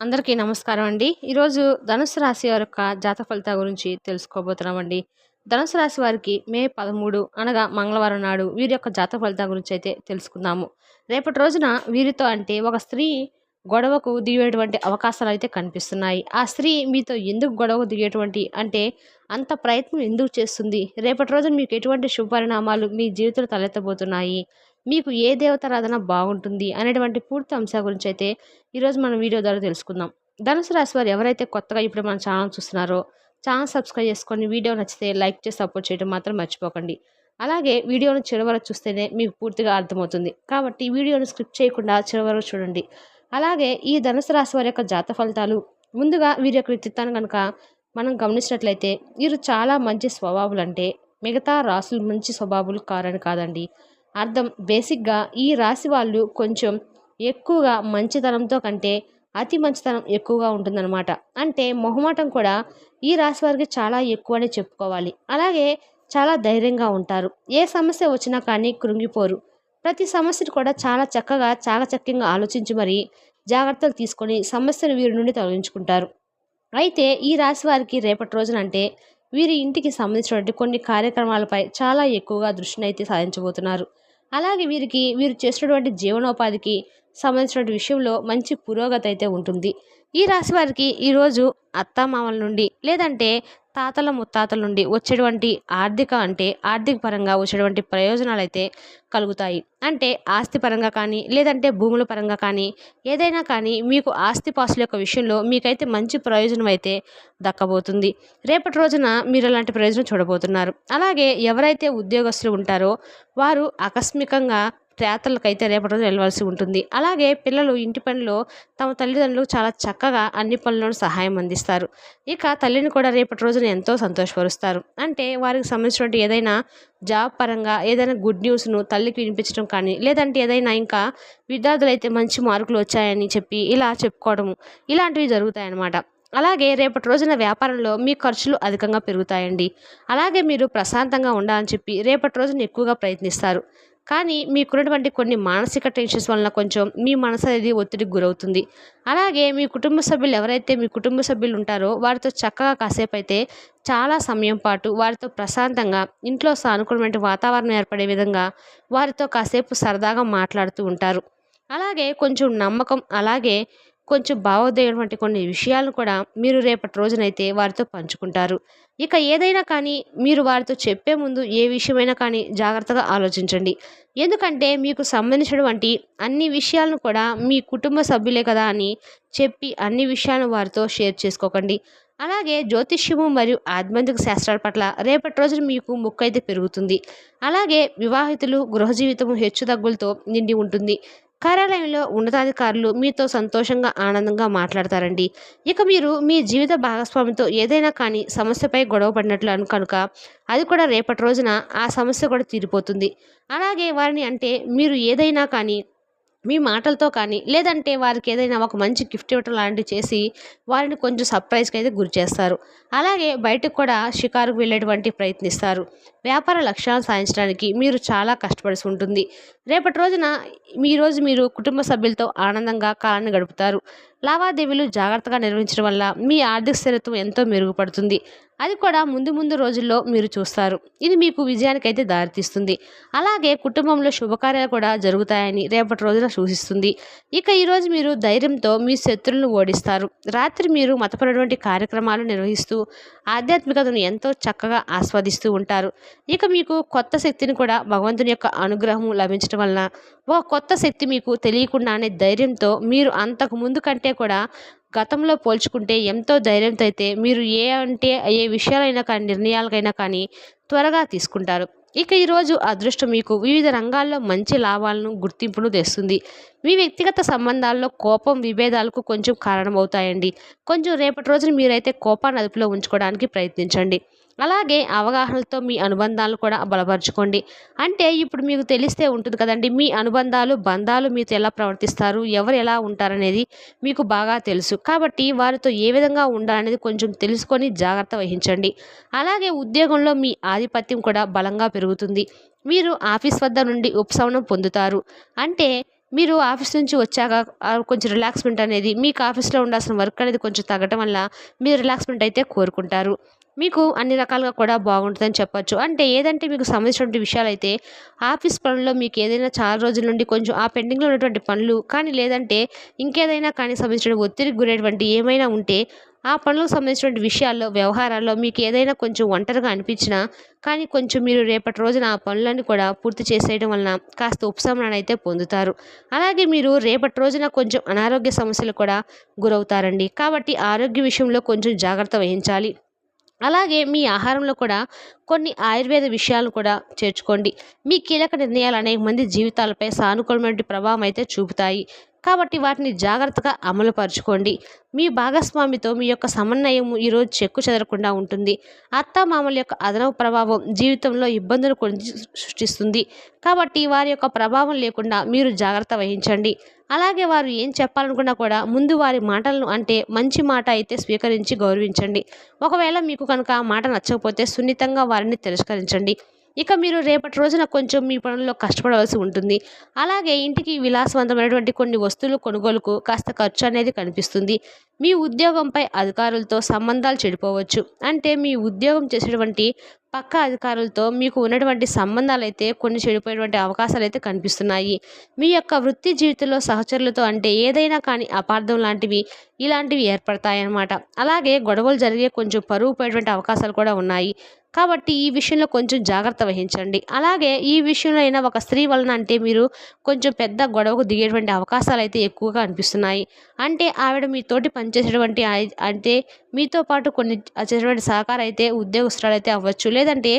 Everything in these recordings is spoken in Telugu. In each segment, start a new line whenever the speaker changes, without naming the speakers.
అందరికీ నమస్కారం అండి. ఈరోజు ధనుసు రాశి వారి యొక్క జాతక ఫలితాల గురించి తెలుసుకోబోతున్నామండి. ధనుసు రాశి వారికి మే పదమూడు అనగా మంగళవారం నాడు వీరి యొక్క జాతక ఫలితాల గురించి అయితే తెలుసుకుందాము. రేపటి రోజున వీరితో అంటే ఒక స్త్రీ గొడవకు దిగేటువంటి అవకాశాలు అయితే కనిపిస్తున్నాయి. ఆ స్త్రీ మీతో ఎందుకు గొడవకు దిగేటువంటి అంటే అంత ప్రయత్నం ఎందుకు చేస్తుంది? రేపటి రోజున మీకు ఎటువంటి శుభపరిణామాలు మీ జీవితంలో తలెత్తబోతున్నాయి? మీకు ఏ దేవతారాధన బాగుంటుంది అనేటువంటి పూర్తి అంశాల గురించి అయితే ఈరోజు మనం వీడియో ద్వారా తెలుసుకుందాం. ధనుసు రాశి వారు ఎవరైతే కొత్తగా ఇప్పుడు మన ఛానల్ చూస్తున్నారో ఛానల్ సబ్స్క్రైబ్ చేసుకొని వీడియో నచ్చితే లైక్ చేసి సపోర్ట్ చేయడం మాత్రం మర్చిపోకండి. అలాగే వీడియోను చివరి చూస్తేనే మీకు పూర్తిగా అర్థమవుతుంది. కాబట్టి వీడియోను స్క్రిప్ట్ చేయకుండా చివరి చూడండి. అలాగే ఈ ధనుసు రాశి వారి యొక్క జాత ఫలితాలు ముందుగా వీరి యొక్క వ్యక్తిత్వాన్ని కనుక మనం గమనించినట్లయితే వీరు చాలా మంచి స్వభావాలు అంటే మిగతా రాసులు మంచి స్వభావాలు కారని కాదండి. అర్థం. బేసిక్గా ఈ రాశి వాళ్ళు కొంచెం ఎక్కువగా మంచితనంతో కంటే అతి మంచితనం ఎక్కువగా ఉంటుందన్నమాట. అంటే మొహమాటం కూడా ఈ రాశి వారికి చాలా ఎక్కువ అని చెప్పుకోవాలి. అలాగే చాలా ధైర్యంగా ఉంటారు. ఏ సమస్య వచ్చినా కానీ కృంగిపోరు. ప్రతి సమస్యను కూడా చాలా చక్కగా చాకచక్యంగా ఆలోచించి మరి జాగ్రత్తలు తీసుకొని సమస్యను వీరి నుండి తొలగించుకుంటారు. అయితే ఈ రాశి వారికి రేపటి రోజున అంటే వీరి ఇంటికి సంబంధించినటువంటి కొన్ని కార్యక్రమాలపై చాలా ఎక్కువగా దృష్టిని అయితే సాధించబోతున్నారు అలాగే వీరికి వీరు చేసినటువంటి జీవనోపాధికి సంబంధించినటువంటి విషయంలో మంచి పురోగతి అయితే ఉంటుంది. ఈ రాశి వారికి ఈరోజు అత్తామామల నుండి లేదంటే తాతల ముత్తాతల నుండి వచ్చేటువంటి ఆర్థిక అంటే ఆర్థిక పరంగా వచ్చేటువంటి ప్రయోజనాలు అయితే కలుగుతాయి. అంటే ఆస్తి పరంగా కానీ లేదంటే భూముల పరంగా కానీ ఏదైనా కానీ మీకు ఆస్తి పాసుల యొక్క విషయంలో మీకైతే మంచి ప్రయోజనం అయితే దక్కబోతుంది. రేపటి రోజున మీరు అలాంటి ప్రయోజనం చూడబోతున్నారు. అలాగే ఎవరైతే ఉద్యోగస్తులు ఉంటారో వారు ఆకస్మికంగా అయితే రేపటి రోజు వెళ్ళవలసి ఉంటుంది. అలాగే పిల్లలు ఇంటి పనిలో తమ తల్లిదండ్రులు చాలా చక్కగా అన్ని పనులను సహాయం అందిస్తారు. ఇక తల్లిని కూడా రేపటి రోజున ఎంతో సంతోషపరుస్తారు. అంటే వారికి సంబంధించినటువంటి ఏదైనా జాబ్ పరంగా ఏదైనా గుడ్ న్యూస్ను తల్లికి వినిపించడం కానీ లేదంటే ఏదైనా ఇంకా విద్యార్థులు అయితే మంచి మార్కులు వచ్చాయని చెప్పి ఇలా చెప్పుకోవడము ఇలాంటివి జరుగుతాయన్నమాట. అలాగే రేపటి రోజున వ్యాపారంలో మీ ఖర్చులు అధికంగా పెరుగుతాయండి. అలాగే మీరు ప్రశాంతంగా ఉండాలని చెప్పి రేపటి రోజున ఎక్కువగా ప్రయత్నిస్తారు. కానీ మీకున్నటువంటి కొన్ని మానసిక టెన్షన్స్ వలన కొంచెం మీ మనసు అనేది ఒత్తిడికి గురవుతుంది. అలాగే మీ కుటుంబ సభ్యులు ఎవరైతే మీ కుటుంబ సభ్యులు ఉంటారో వారితో చక్కగా కాసేపు అయితే చాలా సమయం పాటు వారితో ప్రశాంతంగా ఇంట్లో సానుకూలమైన వాతావరణం ఏర్పడే విధంగా వారితో కాసేపు సరదాగా మాట్లాడుతూ ఉంటారు. అలాగే కొంచెం నమ్మకం అలాగే కొంచెం భావోద్వేగం వంటి కొన్ని విషయాలను కూడా మీరు రేపటి రోజునైతే వారితో పంచుకుంటారు. ఇక ఏదైనా కానీ మీరు వారితో చెప్పే ముందు ఏ విషయమైనా కానీ జాగ్రత్తగా ఆలోచించండి. ఎందుకంటే మీకు సంబంధించినటువంటి అన్ని విషయాలను కూడా మీ కుటుంబ సభ్యులే కదా అని చెప్పి అన్ని విషయాలను వారితో షేర్ చేసుకోకండి. అలాగే జ్యోతిష్యము మరియు ఆధ్యాత్మిక శాస్త్రాల పట్ల రేపటి రోజున మీకు ముక్కు అయితే పెరుగుతుంది. అలాగే వివాహితులు గృహ జీవితము హెచ్చుతగ్గులతో నిండి ఉంటుంది. కార్యాలయంలో ఉన్నతాధికారులు మీతో సంతోషంగా ఆనందంగా మాట్లాడతారండి. ఇక మీరు మీ జీవిత భాగస్వామితో ఏదైనా కానీ సమస్యపై గొడవ పడినట్లు అను కనుక అది కూడా రేపటి రోజున ఆ సమస్య కూడా తీరిపోతుంది. అలాగే వారిని అంటే మీరు ఏదైనా కానీ మీ మాటలతో కానీ లేదంటే వారికి ఏదైనా ఒక మంచి గిఫ్ట్ ఇవ్వటం లాంటివి చేసి వారిని కొంచెం సర్ప్రైజ్కి అయితే గురి చేస్తారు. అలాగే బయటకు కూడా షికారుకు వెళ్ళేటువంటి ప్రయత్నిస్తారు. వ్యాపార లక్ష్యాలను సాధించడానికి మీరు చాలా కష్టపడాల్సి ఉంటుంది. రేపటి రోజున మీ రోజు మీరు కుటుంబ సభ్యులతో ఆనందంగా కాలాన్ని గడుపుతారు. లావాదేవీలు జాగ్రత్తగా నిర్వహించడం వల్ల మీ ఆర్థిక స్థిరత్వం ఎంతో మెరుగుపడుతుంది. అది కూడా ముందు ముందు రోజుల్లో మీరు చూస్తారు. ఇది మీకు విజయానికైతే దారితీస్తుంది. అలాగే కుటుంబంలో శుభకార్యాలు కూడా జరుగుతాయని రేపటి రోజున సూచిస్తుంది. ఇక ఈరోజు మీరు ధైర్యంతో మీ శత్రువులను ఓడిస్తారు. రాత్రి మీరు మతపరమైనటువంటి కార్యక్రమాలు నిర్వహిస్తూ ఆధ్యాత్మికతను ఎంతో చక్కగా ఆస్వాదిస్తూ ఉంటారు. ఇక మీకు కొత్త శక్తిని కూడా భగవంతుని యొక్క అనుగ్రహం లభించడం వలన ఒక కొత్త శక్తి మీకు తెలియకుండానే ధైర్యంతో మీరు అంతకు ముందు కంటే కూడా గతంలో పోల్చుకుంటే ఎంతో ధైర్యంతో అయితే మీరు ఏ అంటే ఏ విషయాలైనా కానీ నిర్ణయాలకైనా కానీ త్వరగా తీసుకుంటారు. ఇక ఈరోజు అదృష్టం మీకు వివిధ రంగాల్లో మంచి లాభాలను గుర్తింపును తెస్తుంది. మీ వ్యక్తిగత సంబంధాల్లో కోపం విభేదాలకు కొంచెం కారణమవుతాయండి. కొంచెం రేపటి రోజున మీరైతే కోపాన్ని అదుపులో ఉంచుకోవడానికి ప్రయత్నించండి. అలాగే అవగాహనలతో మీ అనుబంధాలు కూడా బలపరచుకోండి. అంటే ఇప్పుడు మీకు తెలిస్తే ఉంటుంది కదండి మీ అనుబంధాలు బంధాలు మీతో ఎలా ప్రవర్తిస్తారు ఎవరు ఎలా ఉంటారనేది మీకు బాగా తెలుసు. కాబట్టి వారితో ఏ విధంగా ఉండాలనేది కొంచెం తెలుసుకొని జాగ్రత్త వహించండి. అలాగే ఉద్యోగంలో మీ ఆధిపత్యం కూడా బలంగా పెరుగుతుంది. మీరు ఆఫీస్ వద్ద నుండి ఉపశమనం పొందుతారు. అంటే మీరు ఆఫీస్ నుంచి వచ్చాక కొంచెం రిలాక్స్మెంట్ అనేది మీకు ఆఫీస్లో ఉండాల్సిన వర్క్ అనేది కొంచెం తగ్గటం వల్ల మీరు రిలాక్స్మెంట్ అయితే కోరుకుంటారు. మీకు అన్ని రకాలుగా కూడా బాగుంటుందని చెప్పొచ్చు. అంటే ఏదంటే మీకు సంబంధించినటువంటి విషయాలు అయితే ఆఫీస్ పనుల్లో మీకు ఏదైనా చాలా రోజుల నుండి కొంచెం ఆ పెండింగ్లో ఉన్నటువంటి పనులు కానీ లేదంటే ఇంకేదైనా కానీ సంబంధించిన ఒత్తిడికి గురైనటువంటి ఏమైనా ఉంటే ఆ పనులకు సంబంధించినటువంటి విషయాల్లో వ్యవహారాల్లో మీకు ఏదైనా కొంచెం ఒంటరిగా అనిపించినా కానీ కొంచెం మీరు రేపటి రోజున ఆ పనులన్నీ కూడా పూర్తి చేసేయడం వలన కాస్త ఉపశమనాన్ని అయితే పొందుతారు. అలాగే మీరు రేపటి రోజున కొంచెం అనారోగ్య సమస్యలు కూడా గురవుతారండి. కాబట్టి ఆరోగ్య విషయంలో కొంచెం జాగ్రత్త వహించాలి. అలాగే మీ ఆహారంలో కూడా కొన్ని ఆయుర్వేద విషయాలు కూడా చేర్చుకోండి. మీ కీలక నిర్ణయాలు అనేక మంది జీవితాలపై సానుకూలమైన ప్రభావం అయితే చూపుతాయి. కాబట్టి వాటిని జాగ్రత్తగా అమలుపరుచుకోండి మీ భాగస్వామితో మీ యొక్క సమన్వయం ఈరోజు చెక్కు చెదరకుండా ఉంటుంది. అత్త మామల యొక్క అదనపు ప్రభావం జీవితంలో ఇబ్బందులు కొన్ని సృష్టిస్తుంది. కాబట్టి వారి యొక్క ప్రభావం లేకుండా మీరు జాగ్రత్త వహించండి. అలాగే వారు ఏం చెప్పాలనుకున్నా కూడా ముందు వారి మాటలను అంటే మంచి మాట అయితే స్వీకరించి గౌరవించండి. ఒకవేళ మీకు కనుక మాట నచ్చకపోతే సున్నితంగా వారి వారిని తిరస్కరించండి. ఇక మీరు రేపటి రోజున కొంచెం మీ పనుల్లో కష్టపడవలసి ఉంటుంది. అలాగే ఇంటికి విలాసవంతమైనటువంటి కొన్ని వస్తువులు కొనుగోలుకు కాస్త ఖర్చు అనేది కనిపిస్తుంది. మీ ఉద్యోగంపై అధికారులతో సంబంధాలు చెడిపోవచ్చు. అంటే మీ ఉద్యోగం చేసేటువంటి పక్క అధికారులతో మీకు ఉన్నటువంటి సంబంధాలు అయితే కొన్ని చెడిపోయేటువంటి అవకాశాలు అయితే కనిపిస్తున్నాయి. మీ యొక్క వృత్తి జీవితంలో సహచరులతో అంటే ఏదైనా కానీ అపార్థం లాంటివి ఇలాంటివి ఏర్పడతాయన్నమాట. అలాగే గొడవలు జరిగే కొంచెం పరువు పోయేటువంటి అవకాశాలు కూడా ఉన్నాయి. కాబట్టి ఈ విషయంలో కొంచెం జాగ్రత్త వహించండి. అలాగే ఈ విషయంలో అయినా ఒక స్త్రీ వలన అంటే మీరు కొంచెం పెద్ద గొడవకు దిగేటువంటి అవకాశాలు అయితే ఎక్కువగా అనిపిస్తున్నాయి అంటే ఆవిడ మీతోటి పనిచేసేటువంటి అంటే మీతో పాటు కొన్ని చేసేటువంటి సహకారం అయితే ఉద్యోగస్తురాలు అయితే అవ్వచ్చు లేదంటే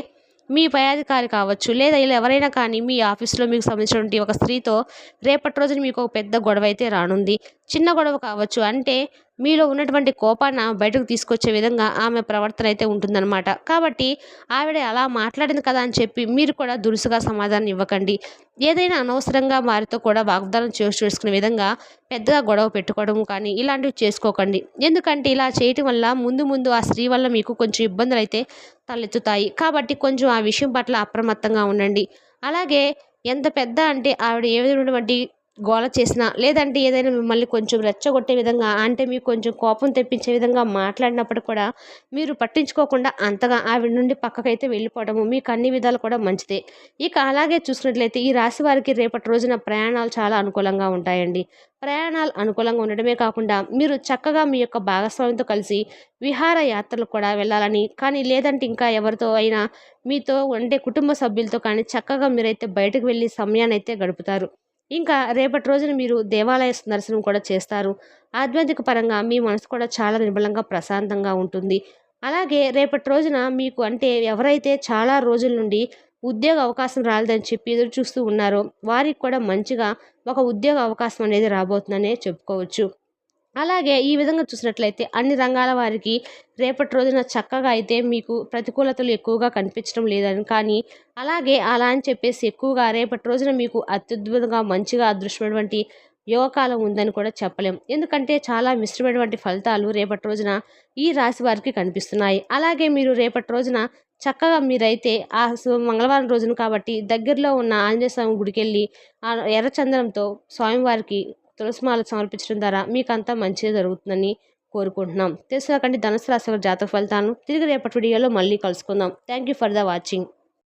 మీ పై అధికారి కావచ్చు లేదా ఇలా ఎవరైనా కానీ మీ ఆఫీస్లో మీకు సంబంధించినటువంటి ఒక స్త్రీతో రేపటి రోజున మీకు ఒక పెద్ద గొడవ అయితే రానుంది. చిన్న గొడవ కావచ్చు అంటే మీలో ఉన్నటువంటి కోపాన్ని బయటకు తీసుకొచ్చే విధంగా ఆమె ప్రవర్తన అయితే ఉంటుందన్నమాట. కాబట్టి ఆవిడ అలా మాట్లాడింది కదా అని చెప్పి మీరు కూడా దురుసుగా సమాధానం ఇవ్వకండి. ఏదైనా అనవసరంగా వారితో కూడా వాగ్దానం చేసి చేసుకునే విధంగా పెద్దగా గొడవ పెట్టుకోవడం కానీ ఇలాంటివి చేసుకోకండి. ఎందుకంటే ఇలా చేయటం వల్ల ముందు ముందు ఆ స్త్రీ వల్ల మీకు కొంచెం ఇబ్బందులు అయితే తలెత్తుతాయి. కాబట్టి కొంచెం ఆ విషయం పట్ల అప్రమత్తంగా ఉండండి. అలాగే ఎంత పెద్ద అంటే ఆవిడ ఏ విధమైనటువంటి గోల చేసినా లేదంటే ఏదైనా మిమ్మల్ని కొంచెం రెచ్చగొట్టే విధంగా అంటే మీకు కొంచెం కోపం తెప్పించే విధంగా మాట్లాడినప్పుడు కూడా మీరు పట్టించుకోకుండా అంతగా ఆవిడ నుండి పక్కకైతే వెళ్ళిపోవడము మీకు అన్ని విధాలు కూడా మంచిదే. ఇక అలాగే చూసినట్లయితే ఈ రాశి వారికి రేపటి రోజున ప్రయాణాలు చాలా అనుకూలంగా ఉంటాయండి. ప్రయాణాలు అనుకూలంగా ఉండడమే కాకుండా మీరు చక్కగా మీ యొక్క భాగస్వామితో కలిసి విహార యాత్రలు కూడా వెళ్ళాలని కానీ లేదంటే ఇంకా ఎవరితో అయినా మీతో ఉండే కుటుంబ సభ్యులతో కానీ చక్కగా మీరైతే బయటకు వెళ్ళి సమయాన్ని అయితే గడుపుతారు. ఇంకా రేపటి రోజున మీరు దేవాలయ దర్శనం కూడా చేస్తారు. ఆధ్యాత్మిక పరంగా మీ మనసు కూడా చాలా నిర్మలంగా ప్రశాంతంగా ఉంటుంది. అలాగే రేపటి రోజున మీకు అంటే ఎవరైతే చాలా రోజుల నుండి ఉద్యోగ అవకాశం రాలేదని చెప్పి ఎదురు చూస్తూ ఉన్నారో వారికి కూడా మంచిగా ఒక ఉద్యోగ అవకాశం అనేది రాబోతుందనే చెప్పుకోవచ్చు. అలాగే ఈ విధంగా చూసినట్లయితే అన్ని రంగాల వారికి రేపటి రోజున చక్కగా అయితే మీకు ప్రతికూలతలు ఎక్కువగా కనిపించడం లేదని కానీ అలాగే అలా అని చెప్పేసి ఎక్కువగా రేపటి రోజున మీకు అత్యద్భుతంగా మంచిగా అదృష్టమైనటువంటి యోగకాలం ఉందని కూడా చెప్పలేం. ఎందుకంటే చాలా మిశ్రమైనటువంటి ఫలితాలు రేపటి రోజున ఈ రాశి వారికి కనిపిస్తున్నాయి. అలాగే మీరు రేపటి రోజున చక్కగా మీరైతే ఆ మంగళవారం రోజున కాబట్టి దగ్గరలో ఉన్న ఆంజనేయ స్వామి గుడికి వెళ్ళి ఆ ఎర్రచందనంతో స్వామివారికి తులసిమాల సమర్పించడం ద్వారా మీకు అంతా మంచిగా జరుగుతుందని కోరుకుంటున్నాం. తెలుసుకోకండి ధనుసు రాశి జాతక ఫలితాలను తిరిగి రేపటి వీడియోలో మళ్ళీ కలుసుకుందాం. Thank you for the watching